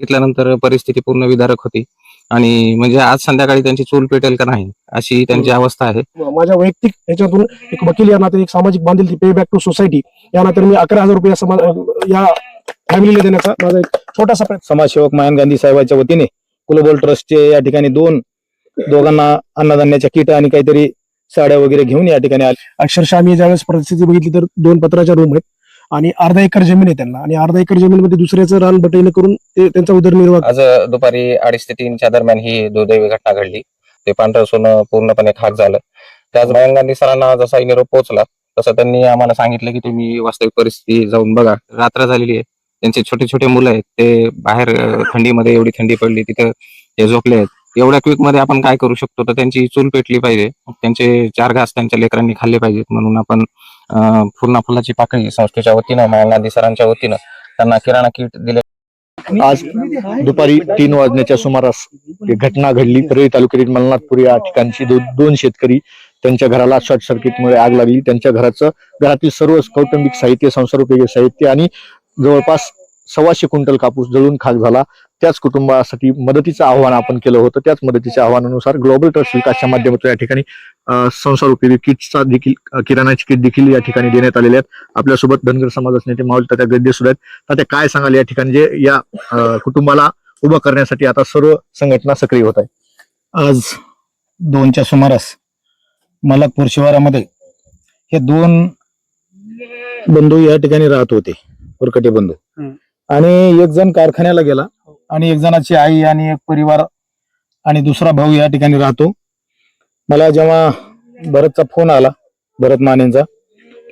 घेतल्यानंतर परिस्थिती पूर्ण विदारक होती. आणि म्हणजे आज संध्याकाळी त्यांची चूल पेटेल का नाही अशी त्यांची अवस्था आहे. माझ्या वैयक्तिक ह्याच्यातून एक वकील या नात्याने एक सामाजिक बांधिलकी पे बॅक टू सोसायटी या नात्याने मी अकरा हजार रुपये या समाज या फॅमिलीला देण्याचा माझा एक छोटासा प्रयत्न. समाजसेवक महान गांधी साहेबांच्या वतीने कुलबोल ट्रस्टचे या ठिकाणी दोन दोघांना अन्नधान्याच्या किट आणि काहीतरी साड्या वगैरे घेऊन या ठिकाणी आले. अक्षरशः आम्ही ज्यावेळेस परिस्थिती बघितली तर दोन पत्राच्या रूम आहेत. आणि अर्धा एकर जमीन आहे त्यांना. आणि अर्धा एकर जमीनमध्ये दुसऱ्याचं रान बटईनं करून ते त्यांचा उदरनिर्वाह आज दुपारी अडीच ते तीनच्या दरम्यान ही दुर्दैवी घटना घडली. ते पांढरं सोनं पूर्णपणे खाक झालं. त्याच मयंक सरांना जसा निरोप पोहोचला तसं त्यांनी आम्हाला सांगितलं की तुम्ही वास्तविक परिस्थिती जाऊन बघा. रात्र झालेली आहे. त्यांचे छोटे छोटे मुलं आहेत. ते बाहेर थंडीमध्ये एवढी थंडी पडली तिथं ते झोपले आहेत. एवढ्या क्विकमध्ये आपण काय करू शकतो? तर त्यांची चूल पेटली पाहिजे. त्यांचे चार घास त्यांच्या लेकरांनी खाल्ले पाहिजेत म्हणून आपण पूर्ण फुलाची पाकळी संस्थेच्या वतीनं मयंक सरांच्या वतीनं त्यांना किराणा किट दिले. आज दुपारी तीन वाजण्याच्या सुमारास एक घटना घडली. परळी तालुक्यातील मलनाथपूर या ठिकाणची दोन शेतकरी त्यांच्या घराला शॉर्ट सर्किटमुळे आग लागली. त्यांच्या घराचं घरातील सर्व कौटुंबिक साहित्य संसारोपयोगी साहित्य आणि जवळपास सव्वाशे क्विंटल कापूस जळून खाक झाला. त्याच कुटुंबासाठी मदतीचं आव्हान आपण केलं होतं. त्याच मदतीच्या आव्हानानुसार ग्लोबल ट्रस्ट विकासच्या माध्यमातून या ठिकाणी अं, संसारोपयोगी किटचा देखील किराणाची किट देखील या ठिकाणी देण्यात आलेले आहेत. आपल्यासोबत धनगर समाजाचे नेते मावळ तात्या गद्दे सुद्धा आहेत. तात्या काय सांगाल या ठिकाणी जे या कुटुंबाला उभं करण्यासाठी आता सर्व संघटना सक्रिय होत आहे आज दोनच्या सुमारास मलकपूर शिवारामध्ये हे दोन बंधू या ठिकाणी राहत होते बंधू. आणि एक जण कारखान्याला गेला. आणि एक जणाची आई आणि एक परिवार आणि दुसरा भाऊ या ठिकाणी राहतो. मला जेव्हा भरतचा फोन आला भरत मानेंचा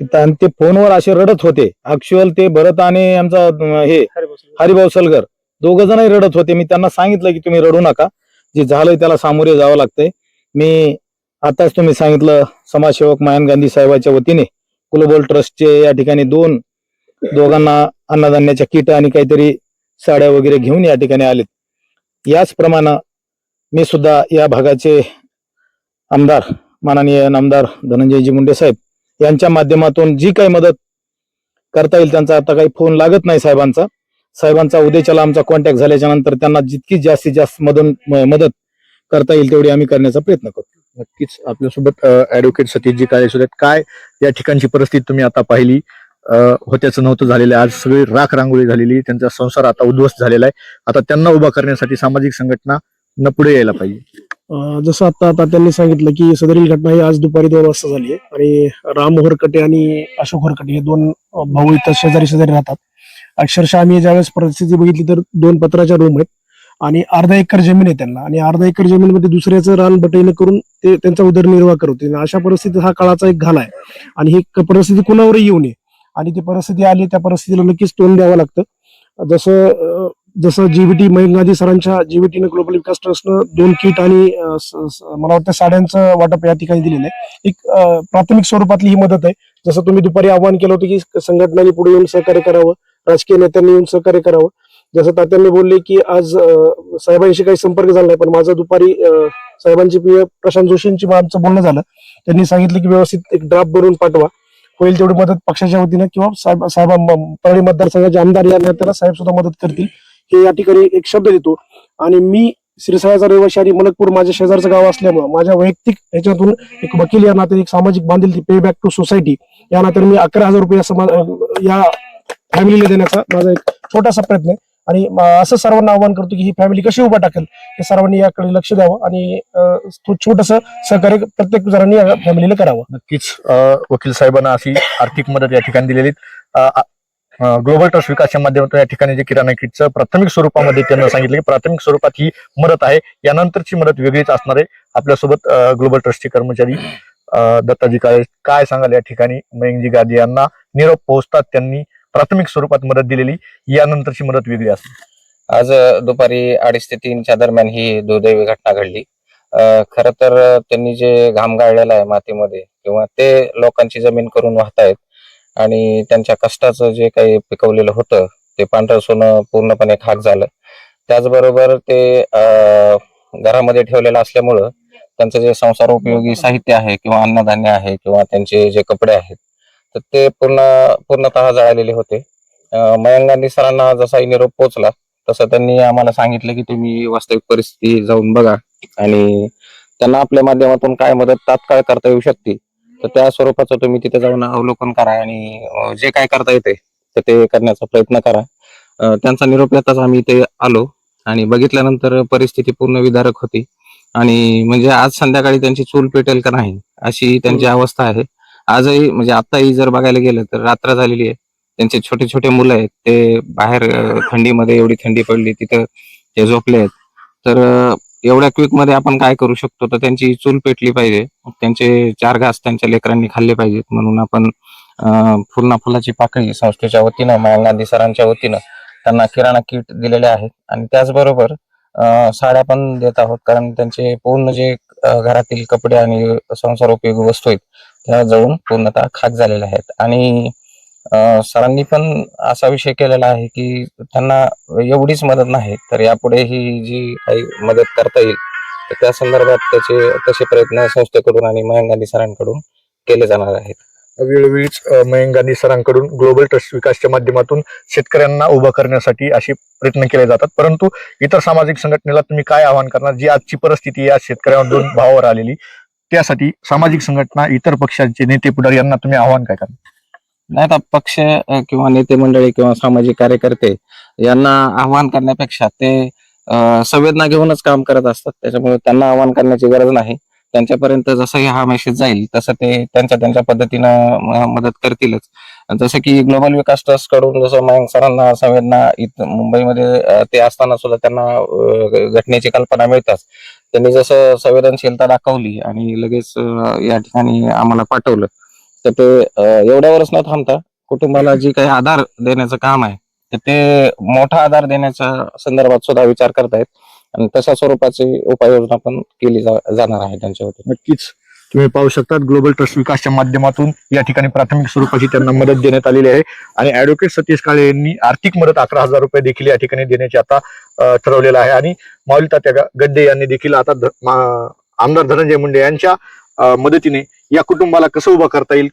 की ते फोनवर असे रडत होते. अक्च्युअल ते भरत आणि आमचा हे हरिभाऊ सलगर. दोघ जणही रडत होते. मी त्यांना सांगितलं की तुम्ही रडू नका. जे झालंय त्याला सामोरे जावं लागतंय. मी आताच तुम्ही सांगितलं समाजसेवक महान गांधी साहेबांच्या वतीने ग्लोबल ट्रस्टचे या ठिकाणी दोन दोघांना अन्नधान्याच्या किट आणि काहीतरी साड्या वगैरे घेऊन या ठिकाणी आलेत. याचप्रमाणे मी सुद्धा या भागाचे आमदार माननीय नामदार धनंजयजी मुंडे साहेब यांच्या माध्यमातून जी काही मदत करता येईल त्यांचा आता काही फोन लागत नाही साहेबांचा. साहेबांचा उद्याच्याला आमचा कॉन्टॅक्ट झाल्याच्यानंतर त्यांना जितकी जास्तीत जास्त मदत मदत करता येईल तेवढी आम्ही करण्याचा प्रयत्न करतो. नक्कीच. आपल्यासोबत ऍडव्होकेट सतीशजी काळे काय या ठिकाणची परिस्थिती तुम्ही आता पाहिली? होत्याचं नव्हतं झालेलं. आहे आज सगळी राख रांगोळी झालेली. त्यांचा संसार आता उद्ध्वस्त झालेला आहे. आता त्यांना उभा करण्यासाठी सामाजिक संघटना न पुढे यायला पाहिजे. जसं आता आता त्यांनी सांगितलं की सदरील घटना ही आज दुपारी दोन वाजता झाली आहे. आणि राम होरकटे आणि अशोक होरकटे हे दोन भाऊ इथं शेजारी शेजारी राहतात. अक्षरशः आम्ही ज्यावेळेस परिस्थिती बघितली तर दोन पत्राच्या रूम आहेत. आणि अर्धा एकर जमीन आहे त्यांना. आणि अर्धा एकर जमीनमध्ये दुसऱ्याचं रान बटईनं करून ते त्यांचा उदरनिर्वाह करत अशा परिस्थितीत हा काळाचा एक घाला आहे. आणि ही परिस्थिती कुणावरही येऊ नये. आणि ती परिस्थिती आली त्या परिस्थितीला नक्कीच तोंड द्यावं लागतं. जसं जसं जीबीटी मयंक गांधी सरांच्या जीबीटीनं ग्लोबल विकास ट्रस्टनं दोन किट आणि मला वाटतं साड्यांचं वाटप या ठिकाणी दिलेलं आहे. एक प्राथमिक स्वरूपातली ही मदत आहे. जसं तुम्ही दुपारी आवाहन केलं होतं की संघटनांनी पुढे येऊन सहकार्य करावं राजकीय नेत्यांनी येऊन सहकार्य करावं. जसं तात्यांनी बोलले की आज साहेबांशी काही संपर्क झाला नाही पण माझं दुपारी साहेबांची पी प्रशांत जोशींची आमचं बोलणं झालं. त्यांनी सांगितलं की व्यवस्थित एक ड्राफ्ट बनवून पाठवा. होईल तेवढी मदत पक्षाच्या वतीनं किंवा साहेब साहेब परळी मतदारसंघाचे आमदार या नेत्याला साहेब सुद्धा मदत करतील. हे या ठिकाणी एक शब्द देतो. आणि मी सिरसाळ्याचा रहिवाशी आणि मलकपूर माझ्या शेजारचं गाव असल्यामुळे माझ्या वैयक्तिक ह्याच्यातून एक वकील या नात्याने एक सामाजिक बांधिलकी पे बॅक टू सोसायटी या नात्याने मी अकरा हजार रुपये समाज या फॅमिलीला देण्याचा माझा एक छोटासा प्रयत्न आहे. आणि असं सर्वांना आवाहन करतो की ही फॅमिली कशी उभा टाकेल हे सर्वांनी याकडे लक्ष द्यावं आणि छोटस सहकार्य प्रत्येक जणांनी या फॅमिलीला करावं. नक्कीच वकील साहेबांना अशी आर्थिक मदत या ठिकाणी दिलेली ग्लोबल ट्रस्ट विकासच्या माध्यमातून या ठिकाणी जे किराणा किटचं प्राथमिक स्वरूपामध्ये त्यांना सांगितलं की प्राथमिक स्वरूपात ही मदत आहे. यानंतरची मदत वेगळीच असणार आहे. आपल्यासोबत ग्लोबल ट्रस्टचे कर्मचारी दत्ताजी काळे काय सांगाल या ठिकाणी? मयंकजी गादी यांना निरोप पोहोचतात त्यांनी. प्राथमिक स्वरूपात मदत दिलेली यानंतरची मदत वेगळी असते. आज दुपारी अडीच ते तीनच्या दरम्यान ही दुर्दैवी घटना घडली. खर तर त्यांनी जे घाम गाळलेला आहे मातीमध्ये किंवा ते लोकांची जमीन करून वाहतायत आणि त्यांच्या कष्टाचं जे काही पिकवलेलं होतं ते पांढरं सोनं पूर्णपणे खाक झालं. त्याचबरोबर ते अ, घरामध्ये ठेवलेलं असल्यामुळं त्यांचं जे संसार उपयोगी साहित्य आहे किंवा अन्नधान्य आहे किंवा त्यांचे जे कपडे आहेत तर ते पूर्ण पूर्णतः जळालेले होते. गांधी सरांना जसा निरोप पोचला तसं त्यांनी आम्हाला सांगितलं की तुम्ही वास्तविक परिस्थिती जाऊन बघा आणि त्यांना आपल्या माध्यमातून काय मदत तात्काळ करता येऊ शकते. तर त्या स्वरूपाचं तुम्ही तिथे जाऊन अवलोकन करा आणि जे काय करता येते तर ते करण्याचा प्रयत्न करा. त्यांचा निरोप येताच आम्ही इथे आलो आणि बघितल्यानंतर परिस्थिती पूर्ण विदारक होती. आणि म्हणजे आज संध्याकाळी त्यांची चूल पेटेल का नाही अशी त्यांची अवस्था आहे. आजही म्हणजे आताही जर बघायला गेलं तर रात्र झालेली आहे. त्यांचे छोटे छोटे मुलं आहेत. ते बाहेर थंडीमध्ये एवढी थंडी पडली तिथं ते झोपले आहेत. तर एवढ्या क्विकमध्ये आपण काय करू शकतो? तर त्यांची चूल पेटली पाहिजे. त्यांचे चार घास त्यांच्या लेकरांनी खाल्ले पाहिजेत. म्हणून आपण फुलना फुलाची पाकळी संस्थेच्या वतीनं मयांक सरांच्या वतीनं त्यांना किराणा किट दिलेले आहेत. आणि त्याचबरोबर साड्या पण देत आहोत. कारण त्यांचे पूर्ण जे घरातील कपडे आणि संसार उपयोगी वस्तू आहेत त्या जळून पूर्णतः खाक झालेल्या आहेत. आणि सरांनी पण असा विषय केलेला आहे की त्यांना एवढीच मदत नाही तर यापुढे ही जी काही मदत करता येईल तर त्या संदर्भात त्याचे तसे प्रयत्न संस्थेकडून आणि मयंक गांधी सरांकडून केले जाणार आहेत. वेळोवेळीच मयंक गांधी सरांकडून ग्लोबल ट्रस्ट विकासच्या माध्यमातून शेतकऱ्यांना उभं करण्यासाठी असे प्रयत्न केले जातात. परंतु इतर सामाजिक संघटनेला तुम्ही काय आवाहन करणार? जी आजची परिस्थिती या शेतकऱ्यांवर दोन भावावर आलेली त्यासाठी सामाजिक संघटना इतर पक्षांचे नेते पुढारी यांना तुम्ही आव्हान काय करणार? नाही आता पक्ष अ, किंवा नेते मंडळी किंवा सामाजिक कार्यकर्ते यांना आव्हान करण्यापेक्षा ते अ, संवेदना घेऊनच काम करत असतात. त्याच्यामुळे त्यांना आव्हान करण्याची गरज नाही. त्यांच्यापर्यंत जसंही हा मेसेज जाईल तसं ते त्यांच्या त्यांच्या पद्धतीनं म- मदत करतीलच. जसं की ग्लोबल विकास ट्रस्टकडून जसं मयंक सरांना संवेदना इथं मुंबईमध्ये अ, ते असताना सुद्धा त्यांना अ, घटनेची कल्पना मिळतात त्यांनी जसं संवेदनशीलता दाखवली आणि लगेच या ठिकाणी आम्हाला पाठवलं तर ते एवढ्यावरच न थांबता कुटुंबाला जी काही आधार देण्याचं काम आहे तर ते मोठा आधार देण्याच्या संदर्भात सुद्धा विचार करतायत. आणि तशा स्वरूपाची उपाययोजना पण केली जा- जाणार आहे त्यांच्या वतीने नक्कीच. तुम्ही पाहू शकता ग्लोबल ट्रस्ट विकासच्या माध्यमातून या ठिकाणी प्राथमिक स्वरूपाची त्यांना मदत देण्यात आलेली आहे. आणि ऍडव्होकेट सतीश काळे यांनी आर्थिक मदत अकरा हजार रुपये देखील या ठिकाणी देण्याचे आता ठरवलेलं आहे. आणि माऊली तात्या गड्डे यांनी देखील आता आमदार धनंजय मुंडे यांच्या मदतीने या कुटुंबाला कसं उभं करता येईल?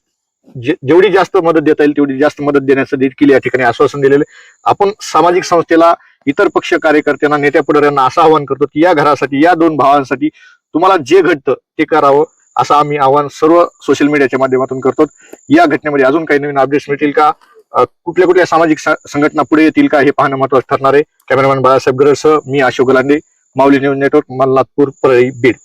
जे- जेवढी जास्त मदत देता येईल तेवढी जास्त मदत देण्याचं देखील या ठिकाणी आश्वासन दिलेलं आहे. आपण सामाजिक संस्थेला इतर पक्ष कार्यकर्त्यांना नेत्या पुढाऱ्यांना असं आवाहन करतो की या घरासाठी या दोन भावांसाठी तुम्हाला जे घडतं ते करावं. असं आम्ही आवाहन सर्व सोशल मीडियाच्या माध्यमातून करतो. या घटनेमध्ये अजून काही नवीन अपडेट्स मिळतील का? कुठल्या कुठल्या सामाजिक संघटना पुढे येतील का हे पाहणं महत्वाचं ठरणार आहे. कॅमेरामॅन बाळासाहेब गरसह मी अशोक गलांडे माऊली न्यूज नेटवर्क मल्लादपूर परळी बीड.